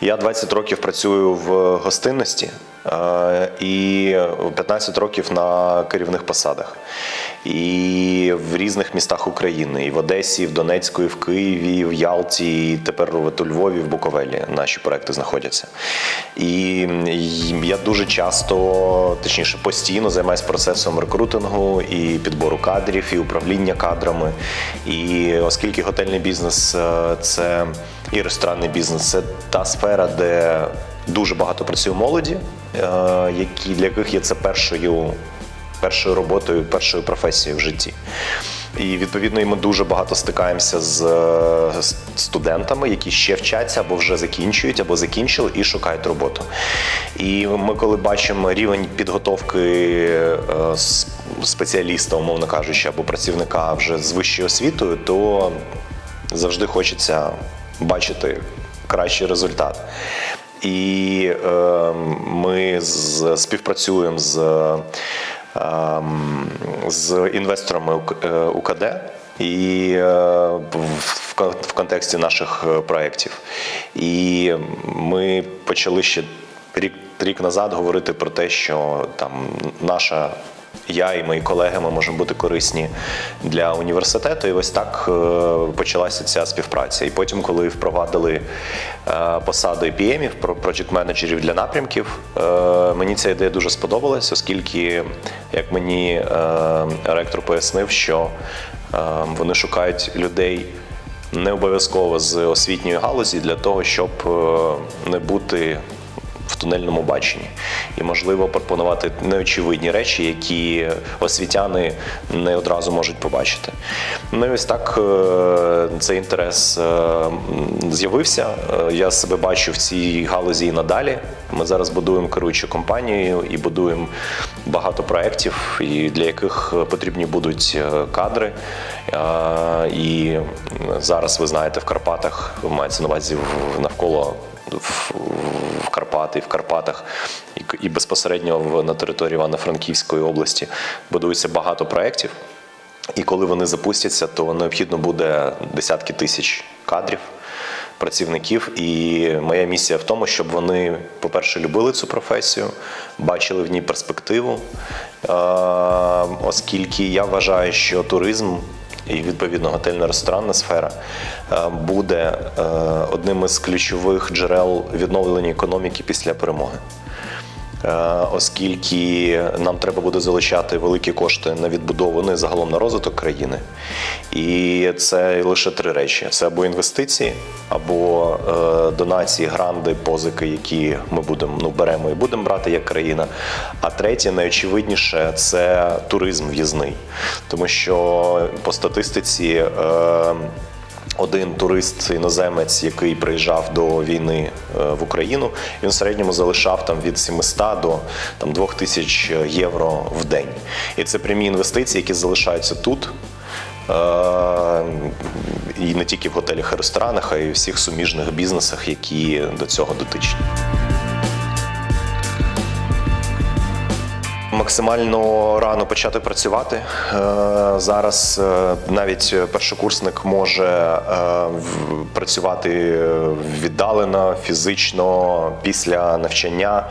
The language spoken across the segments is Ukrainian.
Я 20 років працюю в гостинності е, і 15 років на керівних посадах. І в різних містах України, і в Одесі, і в Донецьку, і в Києві, і в Ялті, і тепер у Львові, в Буковелі наші проекти знаходяться. І я дуже часто, точніше, постійно займаюся процесом рекрутингу і підбору кадрів, і управління кадрами. І оскільки готельний бізнес е, це і ресторанний бізнес це та сфера, де дуже багато працює молоді, е, які для яких є це першою, першою роботою, першою професією в житті. І відповідно і ми дуже багато стикаємося з е, студентами, які ще вчаться або вже закінчують, або закінчили і шукають роботу. І ми, коли бачимо рівень підготовки е, спеціаліста, умовно кажучи, або працівника вже з вищою освітою, то завжди хочеться бачити кращий результат. І е, ми з, співпрацюємо з, е, з інвесторами е, УКД і е, в, в контексті наших е, проєктів. І ми почали ще рік, рік назад говорити про те, що там наша я і мої колеги ми можемо бути корисні для університету. І ось так е, почалася ця співпраця. І потім, коли впровадили е, посади PM-ів, про- проджект-менеджерів для напрямків, е, мені ця ідея дуже сподобалась, оскільки, як мені ректор пояснив, що вони шукають людей. Не обов'язково з освітньої галузі для того, щоб не бути тунельному баченні і можливо пропонувати неочевидні речі, які освітяни не одразу можуть побачити. Ну і ось так е, цей інтерес е, з'явився. Е, Я себе бачу в цій галузі і надалі. Ми зараз будуємо керуючу компанію і будуємо багато проєктів, для яких потрібні будуть кадри. І зараз ви знаєте, в Карпатах мається на увазі навколо в, Карпати, в Карпатах і, і безпосередньо в, на території Івано-Франківської області будується багато проєктів. І коли вони запустяться, то необхідно буде десятки тисяч кадрів, працівників. І моя місія в тому, щоб вони, по-перше, любили цю професію, бачили в ній перспективу, е, оскільки я вважаю, що туризм і відповідно готельно-ресторанна сфера е, буде е, одним із ключових джерел відновлення економіки після перемоги. Е, Оскільки нам треба буде залучати великі кошти на відбудову, ну і загалом на розвиток країни. І це лише три речі: це або інвестиції, або е, донації, гранди, позики, які ми будемо ну, беремо і будемо брати як країна. А третє, найочевидніше, це туризм в'їзний. Тому що по статистиці. Один турист іноземець, який приїжджав до війни е, в Україну, він в середньому залишав там від 700 до там 2000 євро в день. І це прямі інвестиції, які залишаються тут. е, І не тільки в готелях і ресторанах, а й у всіх суміжних бізнесах, які до цього дотичні. Максимально рано почати працювати. Е, Зараз е, навіть першокурсник може е, працювати віддалено, фізично після навчання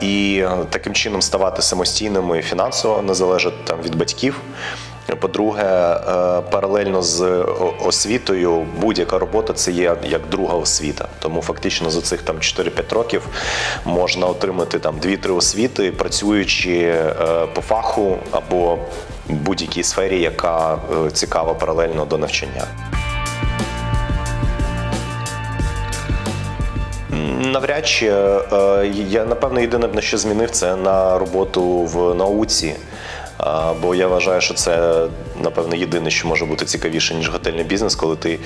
і таким чином ставати самостійними і фінансово, не залежить там від батьків. По-друге, е, паралельно з освітою будь-яка робота це є як друга освіта. Тому фактично за цих там 4-5 років можна отримати там 2-3 освіти, працюючи е, по фаху або будь-якій сфері, яка е, цікава паралельно до навчання. Навряд чи е, я напевно єдине на що змінив це на роботу в науці. Бо я вважаю, що це напевно єдине, що може бути цікавіше ніж готельний бізнес, коли ти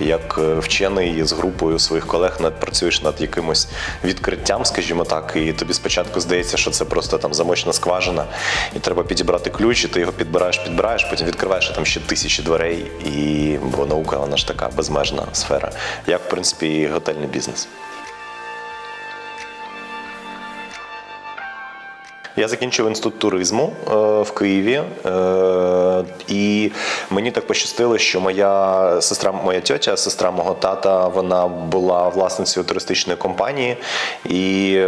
як е, вчений з групою своїх колег працюєш над якимось відкриттям, скажімо так, і тобі спочатку здається, що це просто там замочна скважина, і треба підібрати ключ, і ти його підбираєш, підбираєш, потім відкриваєш там ще тисячі дверей, і бо наука вона ж така безмежна сфера, як в принципі і готельний бізнес. Я закінчив інститут туризму е, в Києві, е, і мені так пощастило, що моя сестра, моя тьотя, сестра мого тата, вона була власницею туристичної компанії, і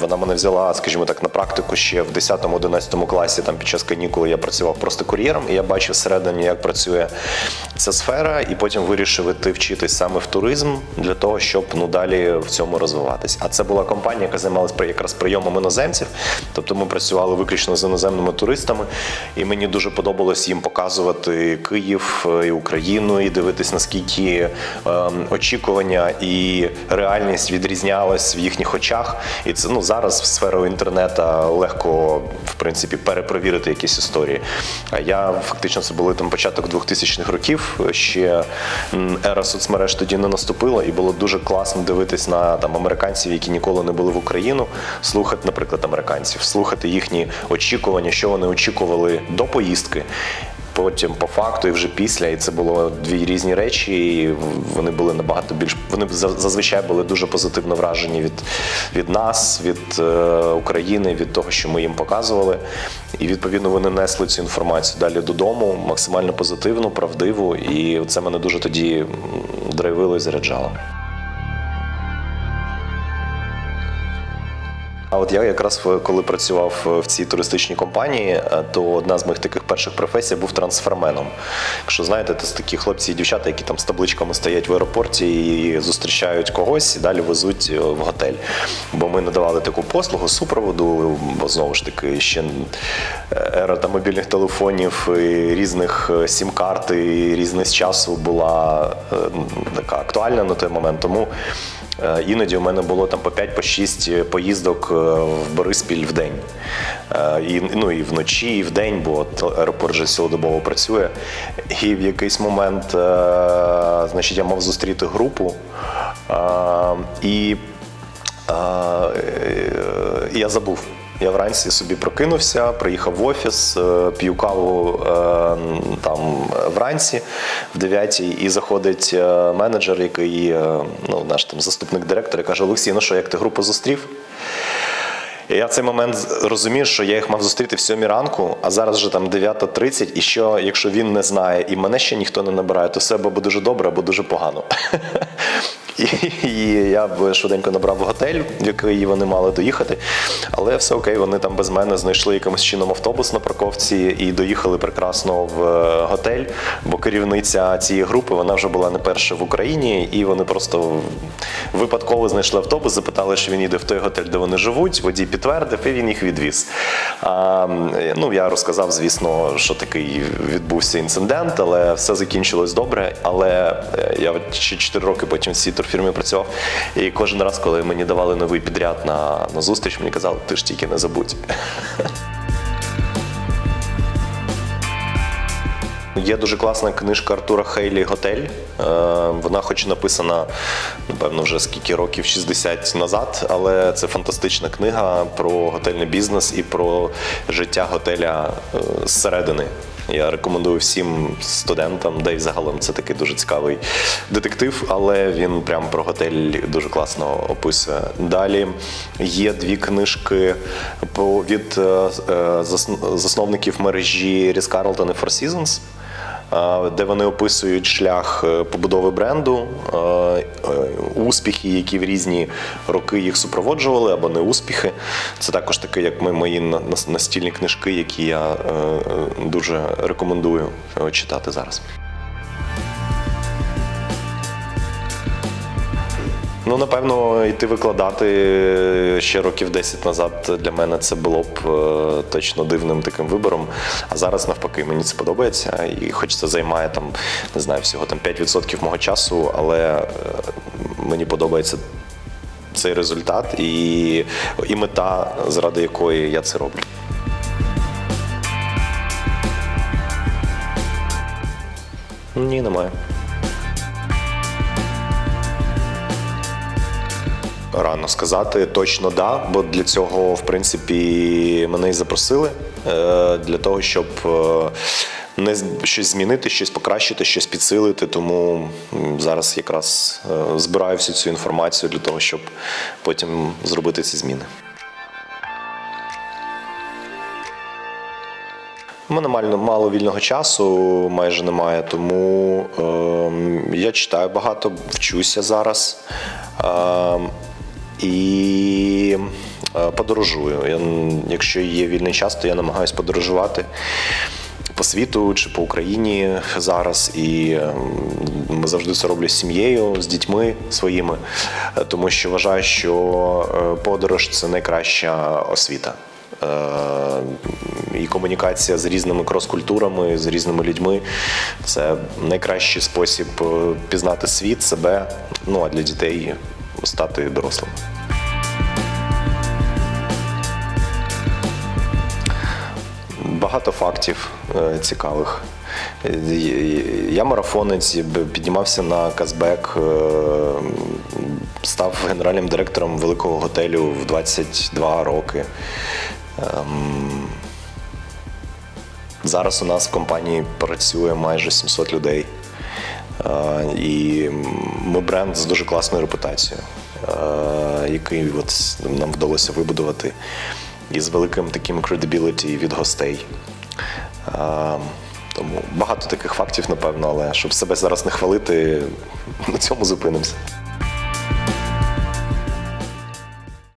вона мене взяла, скажімо так, на практику ще в 10-11 класі. Там під час канікул я працював просто кур'єром, і я бачив всередині, як працює ця сфера, і потім вирішив іти вчитись саме в туризм для того, щоб ну далі в цьому розвиватись. А це була компанія, яка займалась якраз прийомом іноземців. Тобто ми працювали виключно з іноземними туристами, і мені дуже подобалось їм показувати Київ е, і Україну, і дивитись наскільки ем, очікування і реальність відрізнялась в їхніх очах. І це ну зараз в сферу інтернету легко в принципі перепровірити якісь історії. А я фактично це були там початок 2000-х років. Ще ера соцмереж тоді не наступила, і було дуже класно дивитись на там американців, які ніколи не були в Україну, слухати, наприклад, американців, слухати їхні очікування, що вони очікували до поїздки. Потім по факту і вже після, і це було дві різні речі. і Вони були набагато більш вони зазвичай були дуже позитивно вражені від, від нас, від е, України, від того, що ми їм показували. І відповідно вони несли цю інформацію далі додому, максимально позитивну, правдиву. І це мене дуже тоді драйвило і заряджало. А от я якраз коли працював в цій туристичній компанії, е, то одна з моїх таких перших професій був трансферменом. Якщо знаєте, це такі хлопці і дівчата, які там з табличками стоять в аеропорті і зустрічають когось і далі везуть е, в готель. Бо ми надавали таку послугу супроводу, бо знову ж таки ще е, ера там мобільних телефонів, і різних е, сім-карт і різність часу була е, така актуальна на той момент. Тому Е, Іноді у мене було там по 5 по 6 поїздок е, в Бориспіль в день. Е, І, ну, і вночі, і в день, бо аеропорт вже цілодобово працює. І в якийсь момент е, значить, я мав зустріти групу. е, І е, е, я забув. Я вранці собі прокинувся, приїхав в офіс, е, п'ю каву е, там вранці в 9 і заходить е, менеджер, який е, ну, наш там заступник директора, каже: Олексій, ну що, як ти групу зустрів? І я цей момент розумію, що я їх мав зустріти в 7 ранку, а зараз вже там 9.30, і що, якщо він не знає, і мене ще ніхто не набирає, то все або дуже добре, або дуже погано. І, я б швиденько набрав готель, в який вони мали доїхати. Але все окей, вони там без мене знайшли якимось чином автобус на парковці і доїхали прекрасно в е, готель. Бо керівниця цієї групи вона вже була не перша в Україні, і вони просто випадково знайшли автобус, запитали, що він їде в той готель, де вони живуть. Водій підтвердив, і він їх відвіз. А, ну я розказав, звісно, що такий відбувся інцидент, але все закінчилось добре. Але е, я ще 4 роки потім в цій турфірмі працював. І кожен раз, коли мені давали новий підряд на, на зустріч, мені казали, ти ж тільки не забудь. Є дуже класна книжка Артура Хейлі Готель. Е, Вона, хоч написана, напевно, вже скільки років 60 назад, але це фантастична книга про готельний бізнес і про життя готеля е, зсередини. Я рекомендую всім студентам, де й загалом це такий дуже цікавий детектив, але він прям про готель дуже класно описує. Далі є дві книжки від е, е, засн- засновників мережі Ritz Карлтон і Four Seasons. Е, Де вони описують шлях е, побудови бренду, е, успіхи, які в різні роки їх супроводжували, або не успіхи. Це також таке, як мої на- на- настільні книжки, які я дуже рекомендую читати зараз. Ну, напевно, йти викладати ще років 10 назад для мене це було б е, точно дивним таким вибором. А зараз навпаки, мені це подобається. І хоч це займає там, не знаю, всього там 5% мого часу, але е, мені подобається цей результат і, і мета, заради якої я це роблю. Ні, немає. Рано сказати точно да, бо для цього, в принципі, мене і запросили е, для того, щоб е, не щось змінити, щось покращити, щось підсилити. Тому зараз якраз е, збираю всю цю інформацію для того, щоб потім зробити ці зміни. У мене мало, мало вільного часу, майже немає, тому ем, я читаю багато, вчуся зараз. Ем, і е, подорожую. Я, якщо є вільний час, то я намагаюся подорожувати по світу чи по Україні зараз. І ем, завжди це роблю з сім'єю, з дітьми своїми, е, тому що вважаю, що е, подорож це найкраща освіта. Е, І комунікація з різними крос-культурами, з різними людьми це найкращий спосіб е, пізнати світ, себе, ну а для дітей стати дорослими. Багато фактів е, цікавих. Е, Я марафонець, піднімався на Казбек, е, став генеральним директором великого готелю в 22 роки. Ем, Зараз у нас в компанії працює майже 700 людей. І ми бренд з дуже класною репутацією, який от нам вдалося вибудувати і з великим таким credibility від гостей. Тому багато таких фактів, напевно, але щоб себе зараз не хвалити, на цьому зупинимося.